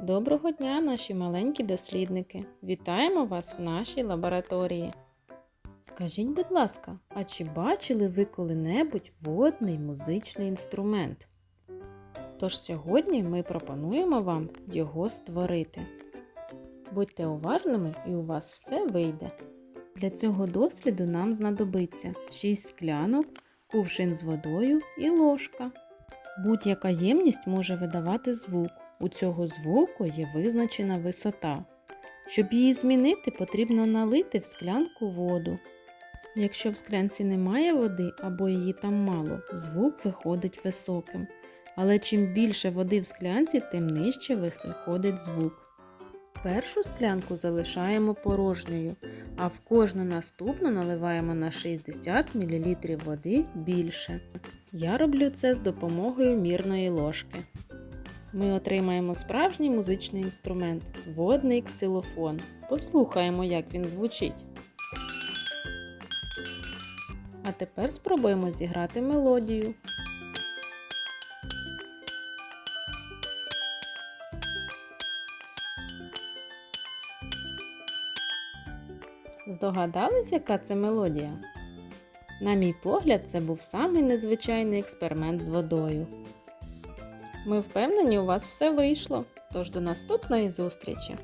Доброго дня, наші маленькі дослідники! Вітаємо вас в нашій лабораторії. Скажіть, будь ласка, а чи бачили ви коли-небудь водний музичний інструмент? Тож сьогодні ми пропонуємо вам його створити. Будьте уважними і у вас все вийде. Для цього досліду нам знадобиться 6 склянок, кувшин з водою і ложка. Будь-яка ємність може видавати звук. У цього звуку є визначена висота. Щоб її змінити, потрібно налити в склянку воду. Якщо в склянці немає води або її там мало, звук виходить високим. Але чим більше води в склянці, тим нижче виходить звук. Першу склянку залишаємо порожньою, а в кожну наступну наливаємо на 60 мл води більше. Я роблю це з допомогою мірної ложки. Ми отримаємо справжній музичний інструмент водний ксилофон. Послухаємо, як він звучить. А тепер спробуємо зіграти мелодію. Здогадались, яка це мелодія? На мій погляд, це був самий незвичайний експеримент з водою. Ми впевнені, у вас все вийшло. Тож до наступної зустрічі!